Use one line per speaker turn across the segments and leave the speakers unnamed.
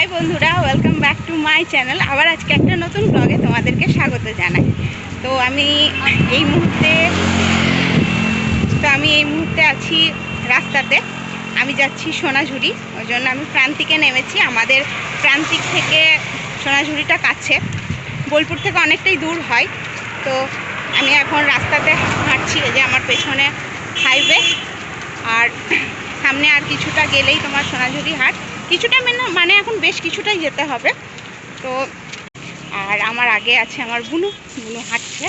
High বন্ধুরা welcome back to my channel আবার আজকে একটা নতুন ব্লগে তোমাদেরকে স্বাগত জানাই। তো আমি এই মুহূর্তে, তো আমি এই মুহূর্তে আছি রাস্তাতে। আমি যাচ্ছি সোনাঝুরি, ওই জন্য আমি প্রান্তিকে নেমেছি। আমাদের প্রান্তিক থেকে সোনাঝুরিটা কাছে। বোলপুর থেকে অনেকটাই দূর হয়। তো আমি এখন রাস্তাতে হাঁটছি যে আমার পেছনে হাইওয়ে আর সামনে আর কিছুটা গেলেই তোমার সোনাঝুরি হাট। কিছুটা মানে মানে এখন বেশ কিছুটাই যেতে হবে। তো, আর আমার আগে আছে আমার বুনু। বুনু হাঁটছে।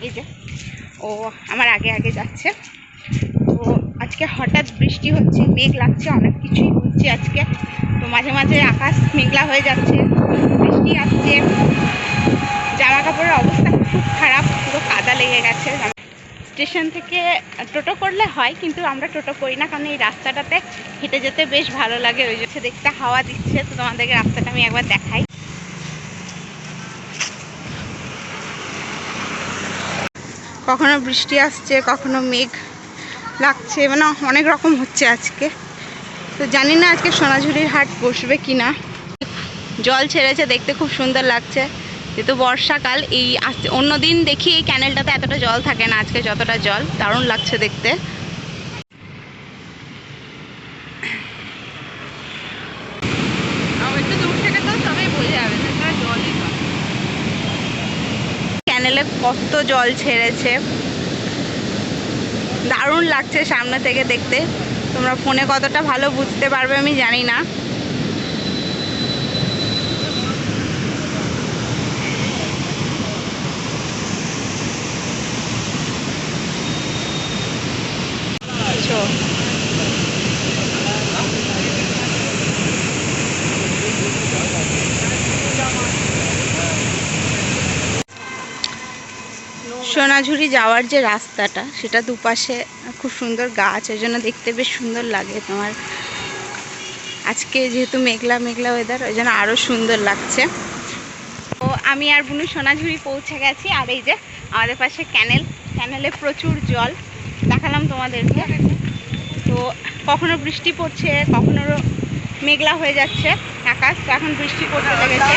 এই যে, ও আমার আগে আগে যাচ্ছে। তো আজকে হঠাৎ বৃষ্টি হচ্ছে, মেঘ লাগছে, অনেক কিছুই হচ্ছে আজকে। তো মাঝে মাঝে আকাশ মেঘলা হয়ে যাচ্ছে, বৃষ্টি আসছে। জামা কাপড়ের অবস্থা খুব খারাপ, পুরো কাদা লেগে গেছে। স্টেশন থেকে টোটো করলে হয়, কিন্তু আমরা টোটো করি না, কারণ এই রাস্তাটাতে হেঁটে যেতে বেশ ভালো লাগে। ওই জন্য দেখতে হাওয়া দিচ্ছে, তো তোমাদেরকে রাস্তাটা আমি একবার দেখাই। কখনো বৃষ্টি আসছে, কখনো মেঘ লাগছে মানে অনেক রকম হচ্ছে আজকে। তো জানি না আজকে সোনাঝুরির হাট বসবে কি না জল ছেড়েছে, দেখতে খুব সুন্দর লাগছে। যেহেতু বর্ষাকাল এই আজকে অন্য দিন দেখি এই ক্যানেলটাতে এতটা জল থাকে না আজকে যতটা জল দারুণ লাগছে দেখতে। ক্যানেলে কত জল ছেড়েছে। দারুণ লাগছে সামনে থেকে দেখতে। তোমরা ফোনে কতটা ভালো বুঝতে পারবে আমি জানি না। সোনাঝুরি যাওয়ার যে রাস্তাটা, সেটা দুপাশে খুব সুন্দর গাছ ওই জন্য দেখতে বেশ সুন্দর লাগে তোমার। আজকে যেহেতু মেঘলা মেঘলা ওয়েদার ওই জন্য আরও সুন্দর লাগছে। তো আমি আর বুনু সোনাঝুরি পৌঁছে গেছি, আর এই যে আমাদের পাশে ক্যানেল, ক্যানেলে প্রচুর জল। দেখালাম তোমাদেরকে। তো কখনো বৃষ্টি পড়ছে, কখনো মেঘলা হয়ে যাচ্ছে। আকাশ, এখন বৃষ্টি পড়তে লেগেছে।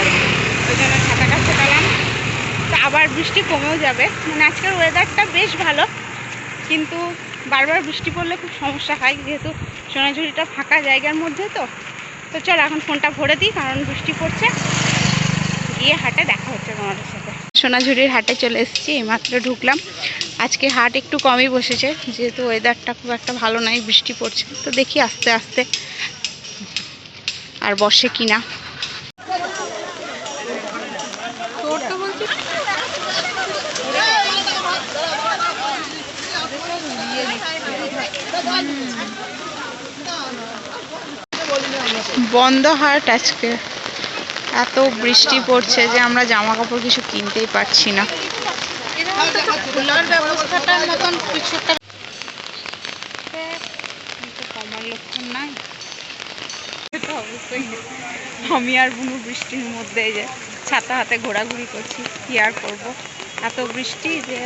ওই জন্য ছাতাটা ছেটালাম তো আবার বৃষ্টি কমেও যাবে। মানে আজকের ওয়েদারটা বেশ ভালো, কিন্তু বারবার বৃষ্টি পড়লে খুব সমস্যা হয়, যেহেতু সোনাঝুরিটা ফাঁকা জায়গার মধ্যে তো। তো চল, এখন ফোনটা ভরে দিই, কারণ বৃষ্টি পড়ছে। গিয়ে হাটে দেখা হচ্ছে তোমাদের সাথে। সোনাঝুরির হাটে চলে এসেছি, এইমাত্র ঢুকলাম। আজকে হাট একটু কমই বসেছে, যেহেতু ওয়েদারটা খুব একটা ভালো নয় বৃষ্টি পড়ছে। তো দেখি আস্তে আস্তে আর বসে কিনা। বন্ধ হাট আজকে। এত বৃষ্টি পড়ছে যে আমরা জামা কাপড় কিছু কিনতেই পারছি না। আমি আর বুনু বৃষ্টির মধ্যে যে ছাতা হাতে ঘোরাঘুরি করছি, কি আর করব? এত বৃষ্টি যে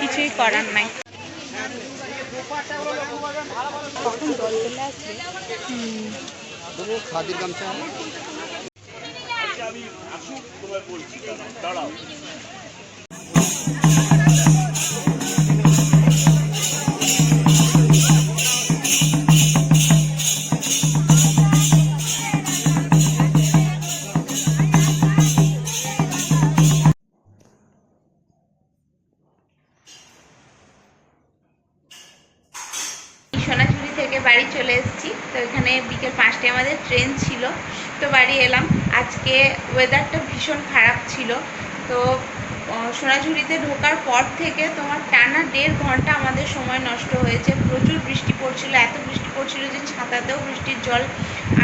কিছুই করার নাই। কখন জল চলে আসবে
গামছা
সোনাঝুরি থেকে বাড়ি চলে এসেছি। তো এখানে বিকেল পাঁচটায় আমাদের ট্রেন ছিল। তো বাড়ি এলাম। আজকে ওয়েদারটা ভীষণ খারাপ ছিল। তো সোনাঝুরিতে ঢোকার পর থেকে তোমার টানা দেড় ঘণ্টা আমাদের সময় নষ্ট হয়েছে। প্রচুর বৃষ্টি পড়ছিল। এত বৃষ্টি পড়ছিল যে ছাতাতেও বৃষ্টির জল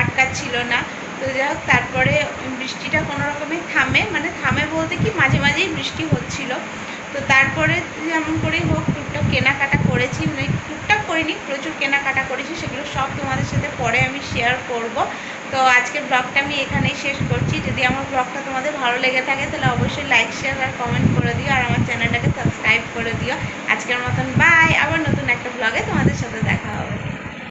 আটকাচ্ছিল না। তো যাই হোক, তারপরে বৃষ্টিটা কোনো রকমে থামে। মানে থামে বলতে কি, মাঝে মাঝেই বৃষ্টি হচ্ছিল। তো তারপরে যেমন করেই হোক, টুকটাক কেনাকাটা করিনি, প্রচুর কেনাকাটা করেছি, সেগুলো সব তোমাদের সাথে পরে আমি শেয়ার করব। তো আজকের ব্লগটা আমি এখানেই শেষ করছি। যদি আমার ব্লগটা তোমাদের ভালো লেগে থাকে, তাহলে অবশ্যই লাইক শেয়ার আর কমেন্ট করে দিও, আর আমার চ্যানেলটাকে সাবস্ক্রাইব করে দিও। আজকের মতন বাই আবার নতুন একটা ব্লগে তোমাদের সাথে দেখা হবে।